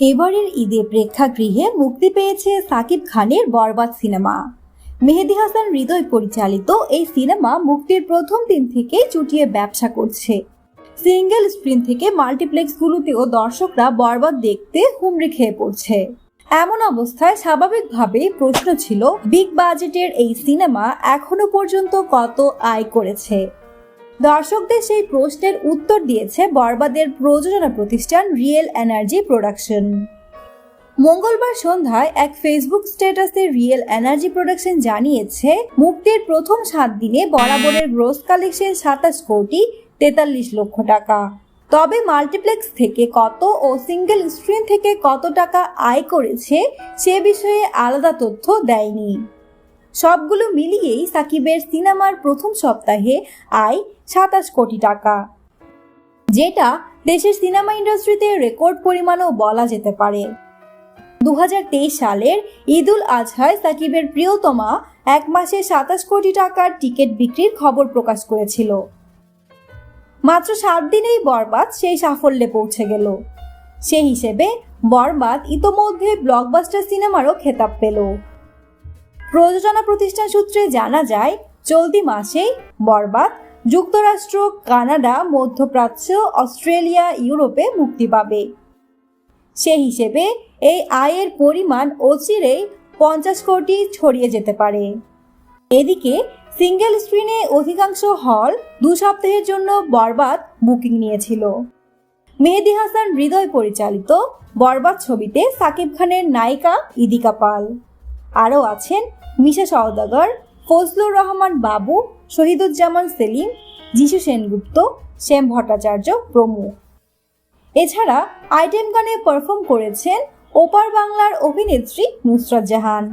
এবারের ঈদে প্রেক্ষাগৃহে মুক্তি পেয়েছে সাকিব খানের বরবাদ সিনেমা। মেহেদি হাসান হৃদয় পরিচালিত এই সিনেমা মুক্তির প্রথম দিন থেকেই চুটিয়ে ব্যবসা করছে। সিঙ্গেল স্ক্রিন থেকে মাল্টিপ্লেক্সগুলোতেও দর্শকরা বরবাদ দেখতে হুমড়ি খেয়ে পড়ছে। এমন অবস্থায় স্বাভাবিকভাবেই প্রশ্ন ছিল, বিগ বাজেটের এই সিনেমা এখনও পর্যন্ত কত আয় করেছে? দর্শকদের সেই প্রশ্নের উত্তর দিয়েছে বরবাদের প্রযোজনা প্রতিষ্ঠান রিয়েল এনার্জি প্রোডাকশন। মঙ্গলবার সন্ধ্যায় এক ফেসবুক স্ট্যাটাসে রিয়েল এনার্জি প্রোডাকশন জানিয়েছে, মুক্তির প্রথম সাত দিনে বরাবরের গ্রোস কালেকশন সাতাশ কোটি তেতাল্লিশ লক্ষ টাকা। তবে মাল্টিপ্লেক্স থেকে কত ও সিঙ্গেল স্ক্রিন থেকে কত টাকা আয় করেছে সে বিষয়ে আলাদা তথ্য দেয়নি। সবগুলো মিলিয়েই সাকিবের সিনেমার প্রথম সপ্তাহে আয় সাতাশ কোটি টাকা, যেটা দেশের সিনেমা ইন্ডাস্ট্রিতে রেকর্ড পরিমাণও বলা যেতে পারে। দু হাজার তেইশ সালের ঈদুল আজহায় সাকিবের প্রিয়তমা এক মাসে সাতাশ কোটি টাকার টিকিট বিক্রির খবর প্রকাশ করেছিল। মাত্র সাত দিনেই বরবাদ সেই সাফল্যে পৌঁছে গেল। সেই হিসেবে বরবাদ ইতোমধ্যে ব্লকবাস্টার সিনেমারও খেতাব পেল। প্রযোজনা প্রতিষ্ঠান সূত্রে জানা যায়, চলতি মাসেই বরবাদ, যুক্তরাষ্ট্র, কানাডা, মধ্যপ্রাচ্য, অস্ট্রেলিয়া, ইউরোপে মুক্তি পাবে। সে হিসেবে এই আয়ের পরিমাণ অচিরেই পঞ্চাশ কোটি ছড়িয়ে যেতে পারে। এদিকে, সিঙ্গেল স্ক্রিনে অধিকাংশ হল দু সপ্তাহের জন্য বরবাদ বুকিং নিয়েছিল। মেহেদি হাসান হৃদয় পরিচালিত বরবাদ ছবিতে সাকিব খানের নায়িকা ইদিকা পাল। আরও আছেন মিশা সওদাগর, ফজলুর রহমান বাবু, শহীদুজ্জামান সেলিম, যিশু সেনগুপ্ত, শ্যাম ভট্টাচার্য প্রমুখ। এছাড়া আইটেম গানে পারফর্ম করেছেন ওপার বাংলার অভিনেত্রী নুসরত জাহান।